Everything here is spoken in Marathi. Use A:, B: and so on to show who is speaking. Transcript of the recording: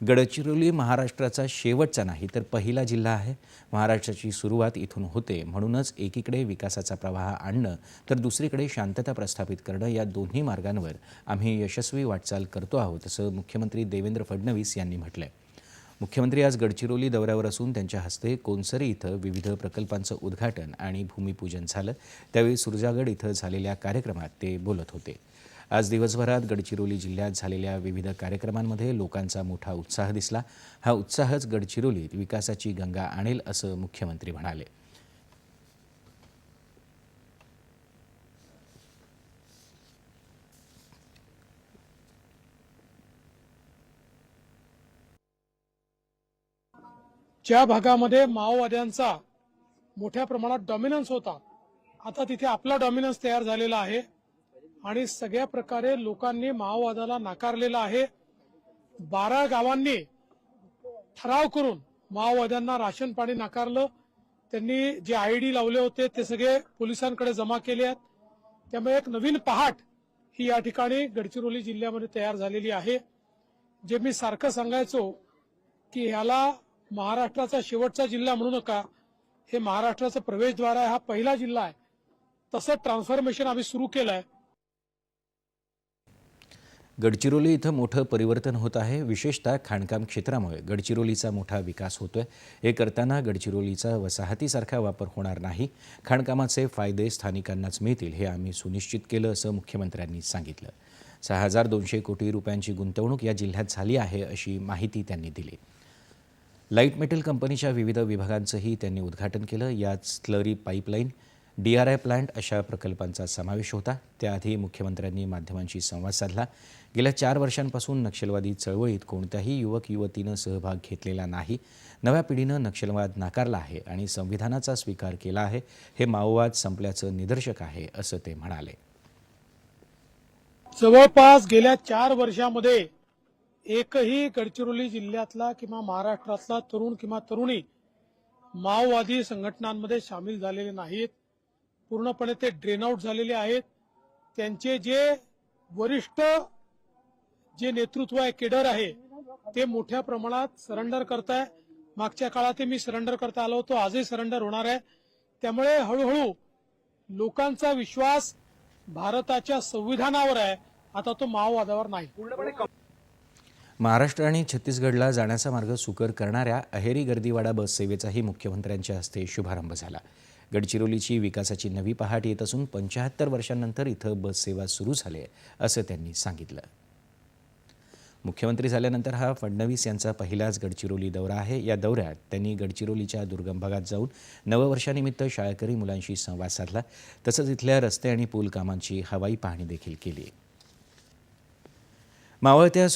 A: गडचिरोली महाराष्ट्राचा शेवटचा नाही तर पहिला जिल्हा आहे. महाराष्ट्राची सुरुवात इथून होते. म्हणूनच एकीकडे विकासाचा प्रवाह आणणं तर दुसरीकडे शांतता प्रस्थापित करणं या दोन्ही मार्गांवर आम्ही यशस्वी वाटचाल करतो आहोत असं मुख्यमंत्री देवेंद्र फडणवीस यांनी म्हटलं आहे मुख्यमंत्री आज गडचिरोली दौऱ्यावर असून त्यांच्या हस्ते कोनसरी इथं विविध प्रकल्पांचं उद्घाटन आणि भूमिपूजन झालं. त्यावेळी सुरजागड इथं झालेल्या कार्यक्रमात ते बोलत होते. आज दिवसभरात गडचिरोली जिल्ह्यात झालेल्या विविध कार्यक्रमांमध्ये लोकांचा मोठा उत्साह दिसला. हा उत्साहच गडचिरोलीत विकासाची गंगा आणेल असं मुख्यमंत्री म्हणाले.
B: ज्या भागामध्ये माओवाद्यांचा मोठ्या प्रमाणात डॉमिनन्स होता आता तिथे आपला डॉमिनन्स तयार झालेला आहे. आणि सगळ्या प्रकारे लोकांनी माओवादाला नाकारलेला आहे. बारा गावांनी ठराव करून माओवाद्यांना राशन पाणी नाकारलं. त्यांनी जे आय डी लावले होते ते सगळे पोलिसांकडे जमा केले आहेत. त्यामुळे एक नवीन पहाट ही या ठिकाणी गडचिरोली जिल्ह्यामध्ये तयार झालेली आहे. जे मी सारखं सांगायचो की ह्याला महाराष्ट्राचा शेवटचा जिल्हा म्हणू नका. हे महाराष्ट्राचं प्रवेशद्वार आहे. हा पहिला जिल्हा आहे. तसं ट्रान्सफॉर्मेशन आम्ही सुरू केलं आहे
A: गडचिरोली इथं मोठं परिवर्तन होत आहे. विशेषतः खाणकाम क्षेत्रामुळे गडचिरोलीचा मोठा विकास होतोय. हे करताना गडचिरोलीचा वसाहतीसारखा वापर होणार नाही. खाणकामाचे फायदे स्थानिकांनाच मिळतील हे आम्ही सुनिश्चित केलं असं मुख्यमंत्र्यांनी सांगितलं. सहा हजार दोनशे कोटी रुपयांची गुंतवणूक या जिल्ह्यात झाली आहे अशी माहिती त्यांनी दिली. लाइट मेटल कंपनीच्या विविध विभागांचंही त्यांनी उद्घाटन केलं. यात slurry pipeline D R I plant अशा प्रकल्पांचा समावेश होता. त्याआधी मुख्यमंत्र्यांनी माध्यमांशी संवाद साधला. गेल्या चार वर्षांपासून नक्षलवादी चळवळीत कोणत्याही युवक युवतीनं सहभाग घेतलेला नाही. नव्या पिढीनं नक्षलवाद नाकारला आहे आणि संविधानाचा स्वीकार केला आहे. हे माओवाद संपल्याचं निदर्शक आहे असं ते म्हणाले.
B: जवळपास गेल्या चार वर्षामध्ये एकही गडचिरोली जिल्ह्यातला किंवा महाराष्ट्रातला तरुण किंवा तरुणी माओवादी संघटनांमध्ये सामील झालेले नाहीत. पूर्णपणे ते ड्रेन आउट झालेले आहेत. त्यांचे जे वरिष्ठ जे नेतृत्व आहे केडर आहे ते मोठ्या प्रमाणात सरेंडर करत आहे मागच्या काळात मी सरेंडर करता आलो होतो आजही सरेंडर होणार आहे. त्यामुळे हळूहळू लोकांचा विश्वास भारताच्या संविधानावर आहे. आता तो माओवादावर नाही.
A: महाराष्ट्र आणि छत्तीसगडला जाण्याचा मार्ग सुकर करणाऱ्या अहेरी गर्दीवाडा बस सेवेचाही मुख्यमंत्र्यांच्या हस्ते शुभारंभ झाला. गडचिरोलीची विकासाची नवी पहाट येत असून पंच्याहत्तर वर्षांनंतर इथं बस सेवा सुरू झाली आहे असं त्यांनी सांगितलं. मुख्यमंत्री झाल्यानंतर हा फडणवीस यांचा पहिलाच गडचिरोली दौरा आहे. या दौऱ्यात त्यांनी गडचिरोलीच्या दुर्गम भागात जाऊन नववर्षानिमित्त शाळकरी मुलांशी संवाद साधला. तसंच इथल्या रस्ते आणि पूल कामांची हवाई पाहणी देखील केली. मावळत्या